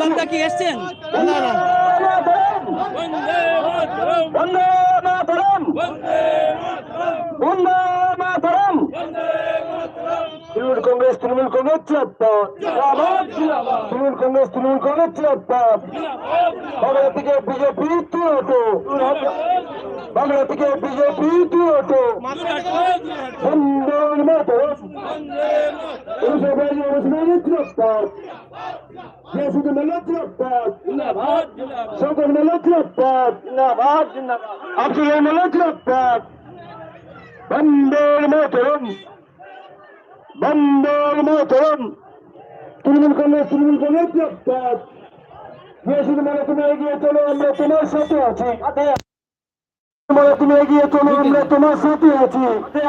প্রধানটা কি এসছেন? বন্দে বন্দে তৃণমূল কংগ্রেস তৃণমূল কংগ্রেস জিন্দাবাদ তৃণমূল কংগ্রেস তৃণমূল কংগ্রেস জিন্দাবাদ বাংলা থেকে বিজেপি তুই হতো বাংলা থেকে বিজেপি তুই হতো বন্দে মাতরম। উনিশশো বিরাশি মুসলিম জিন্দাবাদ ইয়াসুদ্দিন মোল্লা জিন্দাবাদ শঙ্কর মোল্লা জিন্দাবাদ জিন্দাবাদ জিন্দাবাদ আব্দুল মোল্লা জিন্দাবাদ বন্দে মাতরম বন্দে মাতরম তৃণমূল কংগ্রেস তৃণমূল কংগ্রেস এগিয়ে চলো আমরা তোমার সাথে আছি তুমি এগিয়ে চলো আমরা তোমার সাথে আছি।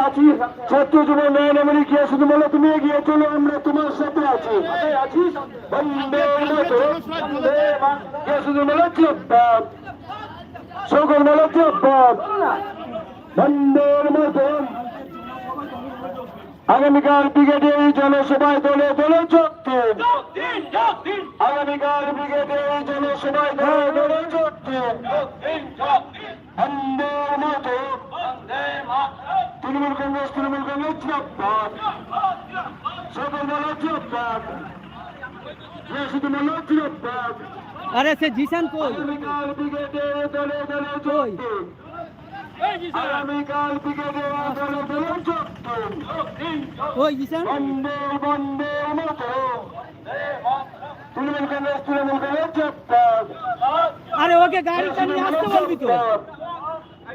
আছি ছাত্র যুব নয়ন আমলি শুধু বলে তুমি এগিয়ে চলো আমরা তোমার সাথে আছি। শুধু বলে সকল বলে বন্দে মাতরম। আগামীকাল ব্রিগেডে জনসভায় দলে দলে যোগ দিন। আগামীকাল ব্রিগেডে জনসভায় দলে দলে যোগ দিন। তৃণমূল কংগ্রেস তৃণমূল কংগ্রেস জিন্দাবাদ। সকল বলে জিন্দাবাদ। শুধু বলে আরে সে জিসান কই? আগামীকাল ব্রিগেডে দলে দলে কই? আগামীকাল ব্রিগেডে দলে দলে যোগ কই জিসান? বন্দে বন্দে মাতরম। তৃণমূল কংগ্রেস তৃণমূল কংগ্রেস জিন্দাবাদ। আরে ওকে গাড়িটা নিয়ে আসতে বলবি তো?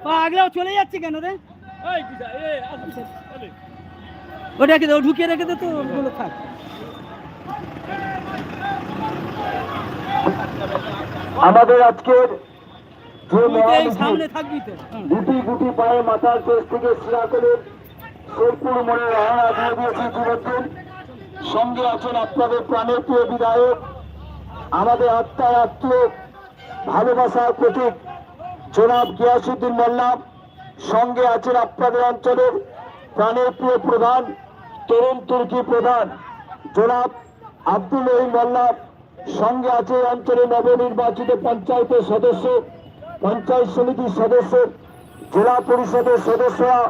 পা আগলেও চলে যাচ্ছে কেন রে? ওটাকে ও ঢুকিয়ে রেখে দে তো ওগুলো থাক। আমাদের আজকের সামনে থাকবি তো গুটি গুটি পায়ে মাথার পেশ থেকে সিরাকলের শেরপুর মোড়ে রওনা দিয়ে দিয়েছে যুবকদের। সঙ্গে আছেন আপনাদের প্রাণের প্রিয় বিধায়ক আমাদের আত্মার আত্মীয় ভালোবাসার প্রতীক। জনাব গিয়াসুদ্দিন মোল্লা, সঙ্গে আছেন আপনাদের অঞ্চলের প্রাণের প্রিয় প্রধান, তরুণ তুর্কি প্রধান, জনাব আব্দুল রহিম মোল্লা, সঙ্গে আছে এই অঞ্চলের নবনির্বাচিত পঞ্চায়েতের সদস্য, পঞ্চায়েত সমিতির সদস্য, জেলা পরিষদের সদস্যরা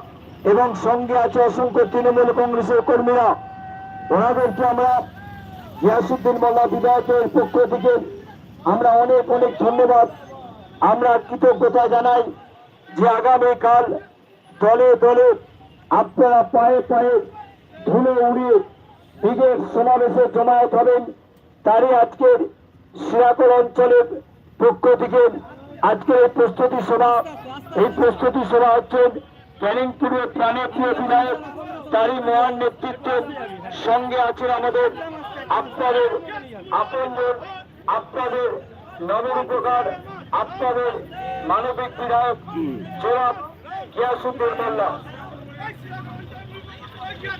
এবং সঙ্গে আছে অসংখ্য তৃণমূল কংগ্রেসের কর্মীরা। ওনাদেরকে আমরা গিয়াসুদ্দিন মোল্লা বিধায়কের পক্ষ থেকে আমরা অনেক অনেক ধন্যবাদ। আমরা কৃতজ্ঞতা জানাই যে আগামীকাল দলে দলে আপনারা পায়ে পায়ে ধুলো উড়িয়ে ব্রিগেড সমাবেশে জমায়েত হবেন। তারই আজকের সিরাকল অঞ্চলের পক্ষ থেকে আজকের এই প্রস্তুতি সভা, এই প্রস্তুতি সভা হচ্ছেন ক্যানিংপুরের প্রাণের প্রিয় বিধায়ক তারই মহান নেতৃত্বের সঙ্গে আছেন আমাদের আপনাদের আপনাদের নবীন উপকার আপনাদের মানবিক বিধায়ক জনাব গিয়াসুদ্দিন মোল্লা।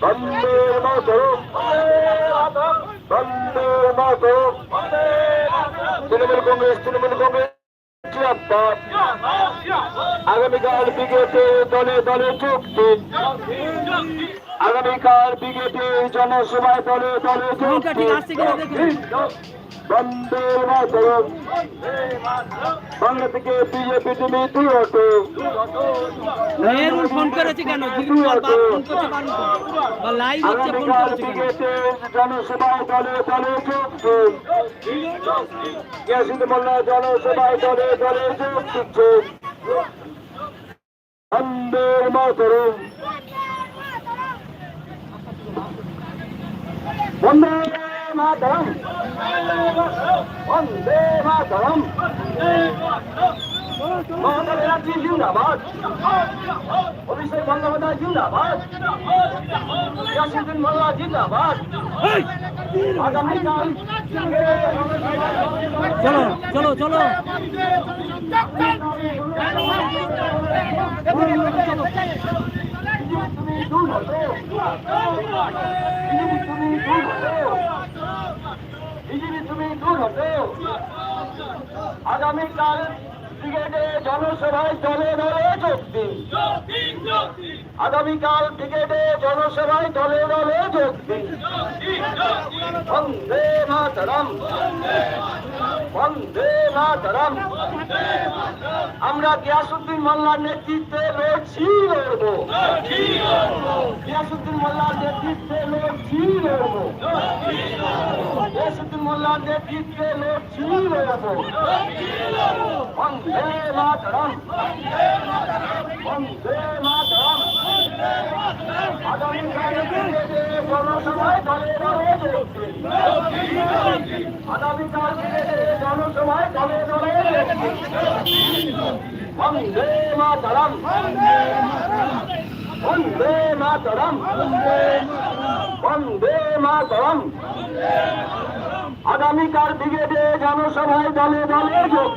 বন্দে মাতরম। বন্দে মাতরম। তৃণমূল কংগ্রেস তৃণমূল কংগ্রেস। আগামীকাল ব্রিগেডে দলে দলে দিন। আগামীকাল ব্রিগেডে জনসভায় দলে দলে যোগ বন্দে মাতরম। বাংলা থেকে বিজেপি তুমি তুই হটো মেহরুল ফোন করেছে কেন? লাইভ হচ্ছে ফোন করেছে জনসভায় দলে দলে যোগ মোল্লা জনসভায় দলে দলে যোগ দিচ্ছে বন্দে মাতরম। বন্দে মাতরম। বন্দে মাতরম। মমতা ব্যানার্জি জিন্দাবাদ। অভিষেক বন্দ্যোপাধ্যায় জিন্দাবাদ। ইয়াসিন মোল্লা জিন্দাবাদ। আগামীকাল চলো চলো চলো। আগামীকাল ব্রিগেডে জনসভায় দলে দলে যোগ দিন। আগামীকাল ব্রিগেডে জনসভায় দলে দলে যোগ দিন। বন্দে মাতরম। আমরা গিয়াসুদ্দিন মোল্লার নেতৃত্বে লড়ছি লড়বো গিয়াসুদ্দিন মোল্লার নেতৃত্বে লড়ছি লড়বো গিয়াসুদ্দিন মোল্লার নেতৃত্বে লড়ছি লড়বো বন্দে মাতরম। বন্দে মাতরম। জনসভায় দলে দলে। আগামীকাল জনসভায় দলে দলে। বন্দে মাতরম বন্দে মাতরম বন্দে মাতরম যোগ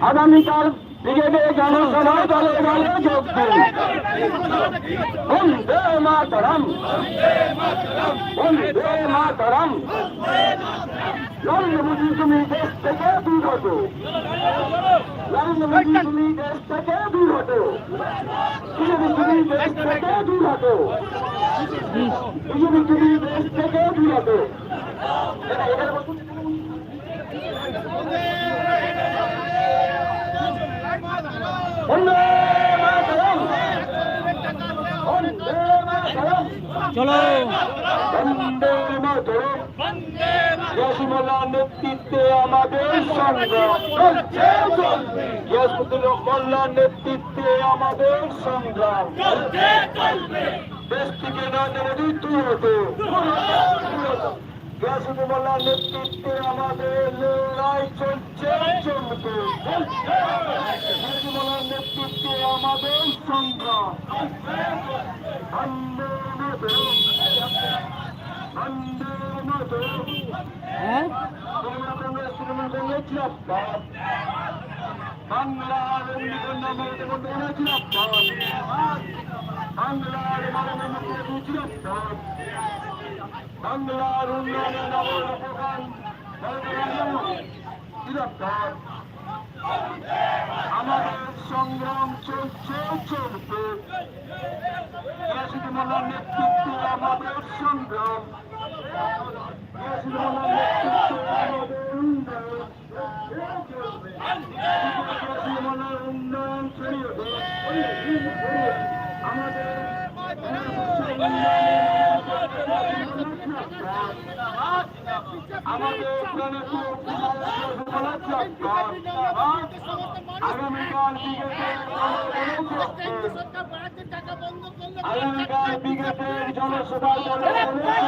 আগামীকাল ব্রিগেডে জনসভায় দলে দলে যোগ বন্দে মাতরম। বন্দে মাতরম। নরেন্দ্র মোদী তুমি দেশ থেকে দূর হতো নরেন্দ্র মোদী তুমি দেশ থেকে দূর হতো বিজেপি তুমি দেশ থেকে দূর হতো বিজেপি তুমি দেশ থেকে দূর হতো এটা- বসুন। বন্দে মাতরম বন্দে মাতরম চলো। বন্দে মাতরম। ইয়াসিমুল্লাহ নেতৃত্বে আমাদের সংগ্রাম চলছে চলবে ইয়াসিমুল্লাহ নেতৃত্বে আমাদের সংগ্রাম দেশ থেকে নরেন্দ্র মোদী তুই হতো। ইয়াসিমুল্লাহ নেতৃত্বে আমাদের লড়াই চলছে। চলবে ইয়াসিমুল্লাহ নেতৃত্বে আমাদের সংগ্রাম। বন্দে বন্দে হ্যাঁ? জিন্দাবাদ। বাংলার মমতা বন্দ্যোপাধ্যায় জিন্দাবাদ বাংলার মাননীয় মুখ্যমন্ত্রী জিন্দাবাদ বাংলার উন্নয়নে নবর উপকার জিন্দাবাদ আমাদের সংগ্রাম চলছে চলবে ইয়াসিদ মোল্লার নেতৃত্বে আমাদের সংগ্রাম ইয়াসিদ মোল্লার নেতৃত্বে আমাদের উন্নয়ন ইয়াসিদ মোল্লার উন্নয়ন ছড়িয়ে দেয়। আমাদের আগামীকাল বিগতের জনসভায়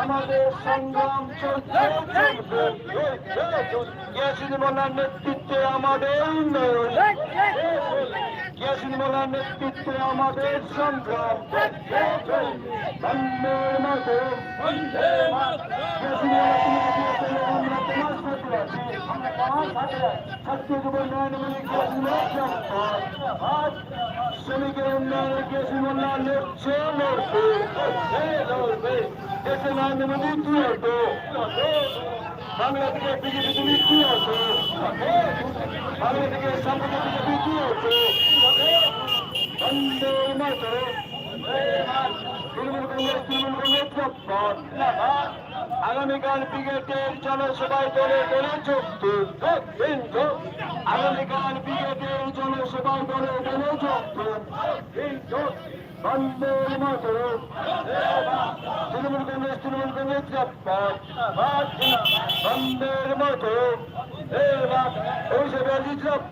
আমাদের সংগ্রাম মোল্লার নেতৃত্বে আমাদের উন্নয়ন? ইয়াসিন মোল্লার নেতৃত্বে আমাদের সংগ্রাম? বন্দে আমরা তোমার ছাত্র যুব উন্নয়ন মানে ইয়াসিন মোল্লা শ্রমিকের উন্নয়নে ইয়াসিন মোল্লা লড়ছে লড়বে লড়বে দেশে নরেন্দ্র মোদী তুই হতো বাংলা থেকে বিজেপি তুমি কি হতো বাংলা থেকে সম্পর্ক বিজেপি কি হতো বন্দে মাতরম তৃণমূল কংগ্রেস তৃণমূল কংগ্রেস জিন্দাবাদ। আগামীকাল ব্রিগেডের জনসভায় দলে দলে দিন, যোগ। আগামীকাল ব্রিগেডের জনসভায় দলে দলে। দিন, যোগ। বন্দে মাতরম তৃণমূল কংগ্রেস তৃণমূল কংগ্রেস। বন্দের মাতরম অভিষেক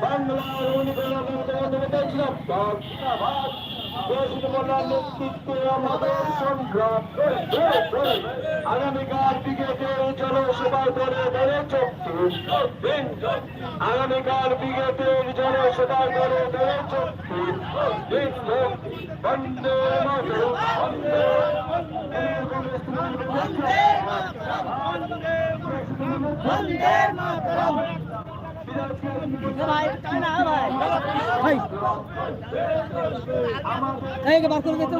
বাংলার মমতা মোল্লার নেতৃত্বে আমাদের সংগ্রাম আগামীকাল ব্রিগেডের জনসভায় দলে যোগ দিন। আগামীকাল ব্রিগেডের জনসভায় দলে দলে যোগ দিন। বন্দে মাতরম বার করে দে তো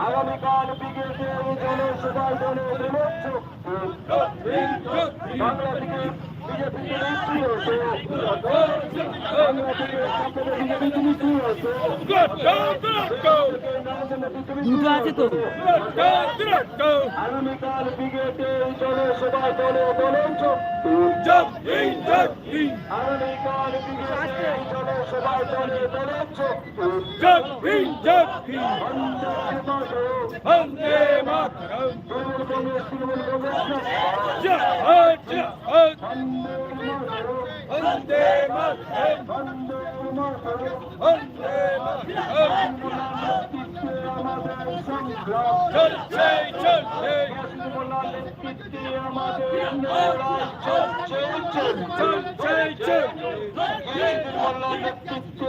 আগামীকাল বিকেলে জনসভায় দলে বাংলা থেকে বিজেপি বাংলা বিজেপি দুটো আছে তো? আগামীকাল বিগেটে জনসভায় দলে দলে আগামীকাল বিগেটে জনসভায় দলে দলে বন্দে মাতরম তৃণমূল কংগ্রেস তৃণমূল কংগ্রেস বন্দে মাতরম বন্দে মাতরম বন্দে মাতরম বন্দে মাতরম নেতৃত্বে আমাদের সংগ্রাম চলছে চলছে মুসলিমুল্লাহ নেতৃত্বে আমাদের লড়াই চলছে চলছে চলছে চলছে মুসলিমুল্লাহ নেতৃত্বে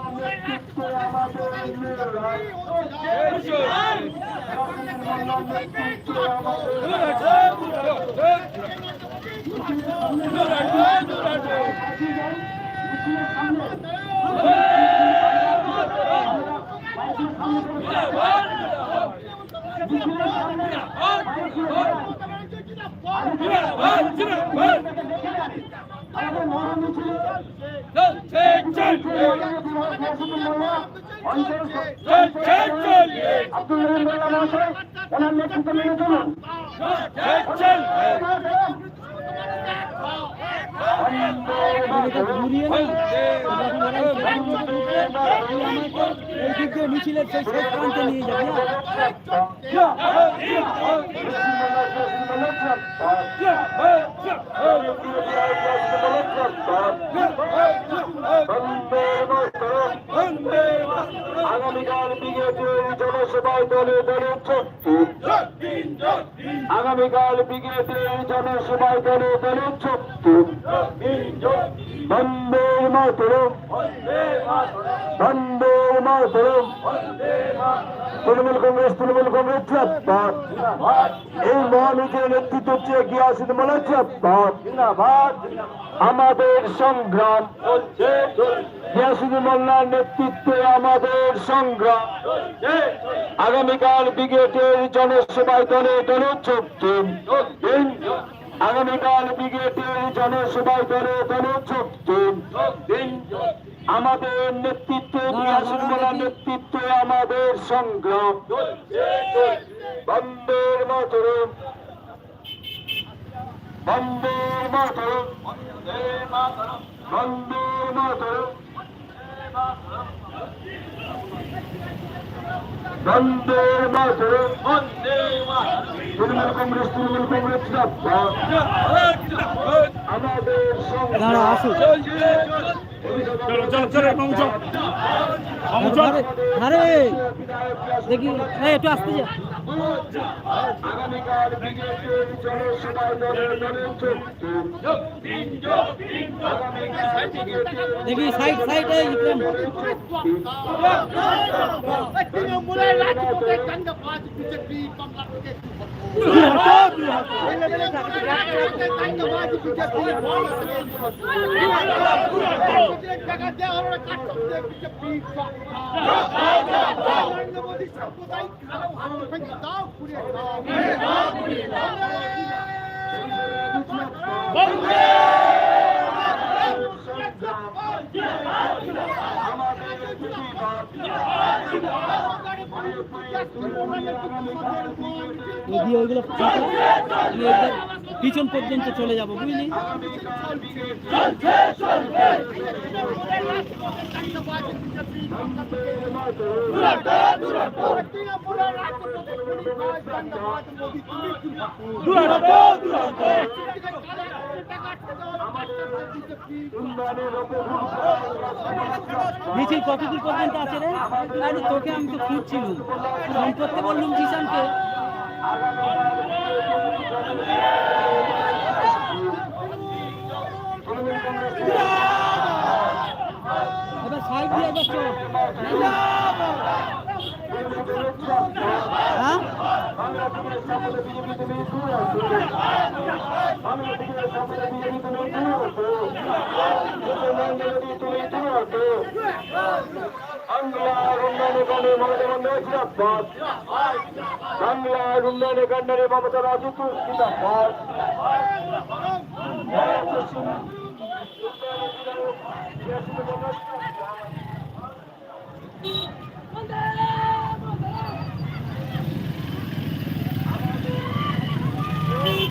আমাদের আব্দুল মহাশয় ওনার নেতৃত্বে মেনে চলুন মিছিলের সেই শেষ প্রান্তে নিয়ে যাবে আগামীকাল বিজেপির জনসভায় দলে দলে চুক্তি আগামীকাল বিজেপির জনসভায় দলে দলে চুক্তি বন্দে মাতরম। বন্দে মাতরম। তৃণমূল কংগ্রেস তৃণমূল কংগ্রেস জিন্দাবাদ এই মহামিকের নেতৃত্ব হচ্ছে গিয়াসুদ মোল্লা জিন্দাবাদ। আমাদের সংগ্রাম গিয়াসুদ মোল্লার নেতৃত্বে আমাদের সংগ্রাম আগামীকাল ব্রিগেডের জনসভায় দলে দলে যোগ আগামীকাল ব্রিগেডের জনসভায় দলে দলে দিন। আমাদের নেতৃত্বে মোল্লার নেতৃত্বে আমাদের সংগ্রাম। বন্দে মাতরম। বন্দে মাতরম। বন্দে মাতরম। বন্দে মাতরম। তৃণমূল কংগ্রেস তৃণমূল কংগ্রেস আমাদের আসুক চলো চলো চলো মামু চল। মামু চল। আরে দেখি এই একটু আসতে যা। আগামীকাল বিজেপির জনসভায় দেখি সাইড সাইড এই তৃণমূলের বিজেপি থেকে বিজেপি ওইগুলো পিছন পর্যন্ত চলে যাব, বুঝলি? মিছিল কতদূর পর্যন্ত আছে রে? আরে তোকে আমি তো খুঁজছিলাম ফোন করতে বললুম জিসানকে। বাংলার উন্নয়নে কাণ্ডে মমতা বন্দ্যোপাধ্যায় বাংলার মহামিছিলে দলে দলে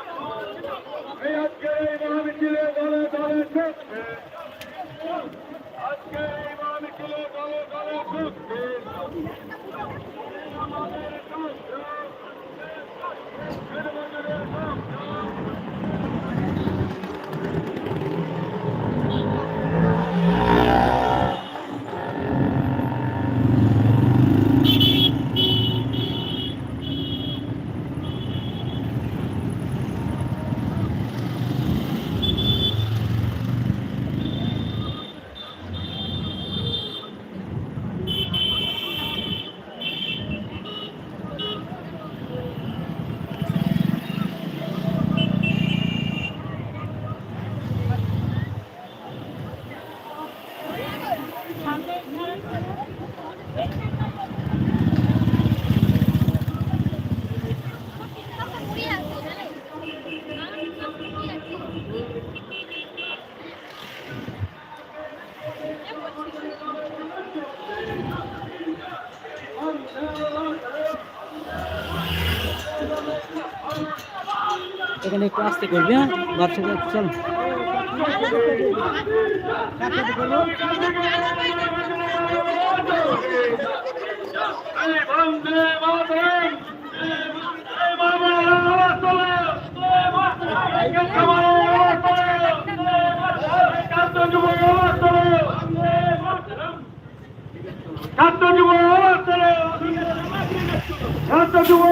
আস্তে করবি হ্যাঁ? বাচ্চা চল। ছাত্র যুব ছাত্র যুব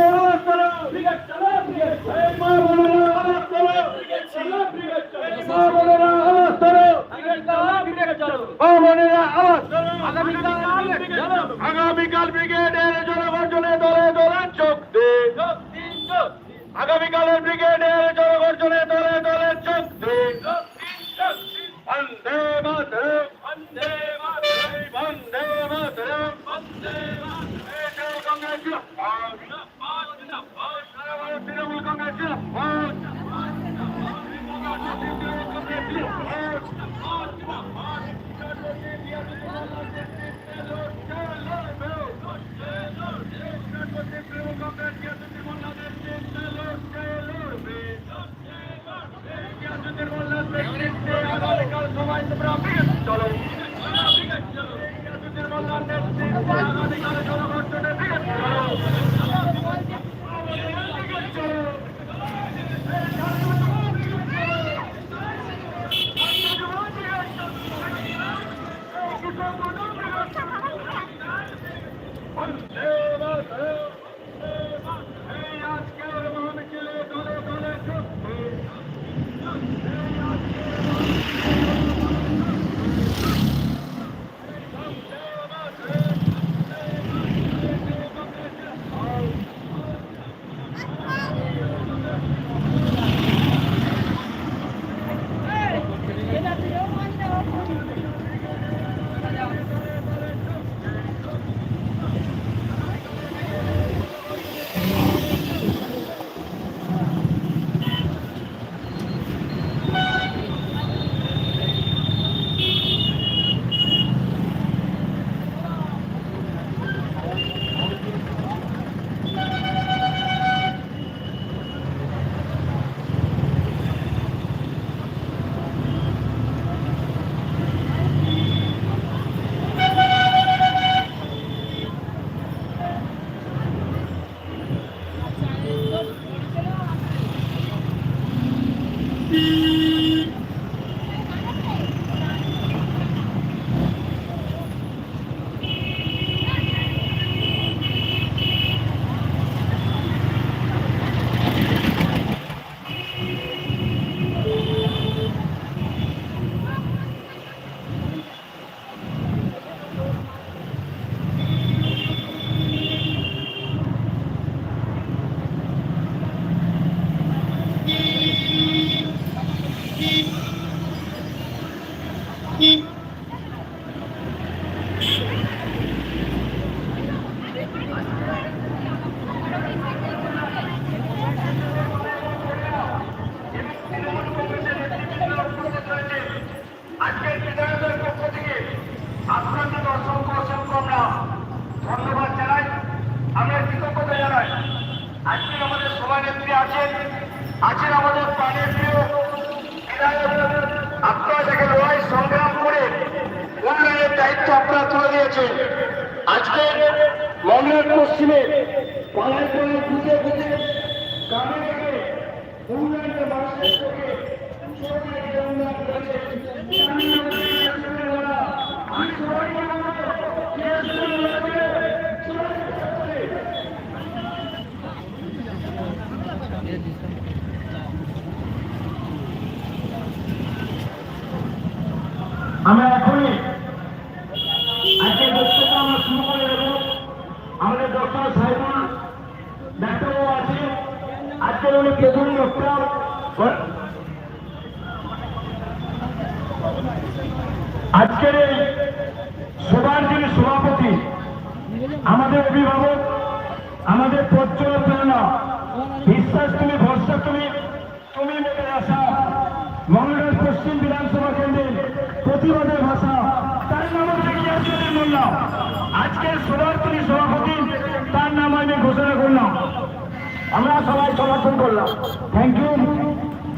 আমরা সবাই সমর্থন করলাম। থ্যাংক ইউ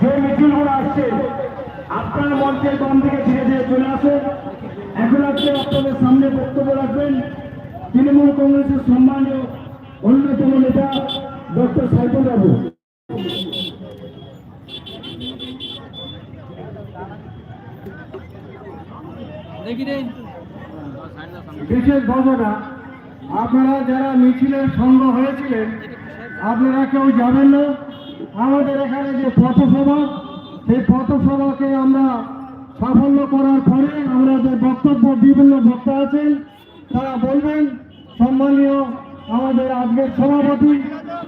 যে মিটিংগুলো আসছে আপনার মঞ্চের কম থেকে ধীরে ধীরে চলে আসে এখন আজকে আপনাদের সামনে বক্তব্য রাখবেন তৃণমূল কংগ্রেসের সম্মানীয় অন্যতম নেতা ডক্টর সাইফুল বাবু। বিশেষ ঘটনা আপনারা যারা মিছিলের সঙ্গ হয়েছিলেন আপনারা কেউ যাবেন না। আমাদের এখানে যে পথসভা, সেই পথসভাকে আমরা সাফল্য করার পরে আমরা যে বক্তব্য বিভিন্ন বক্তা আছেন, তারা বলবেন, সম্মানীয় আমাদের আজকের সভাপতি,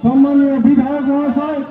সম্মানীয় বিধায়ক মহাশয়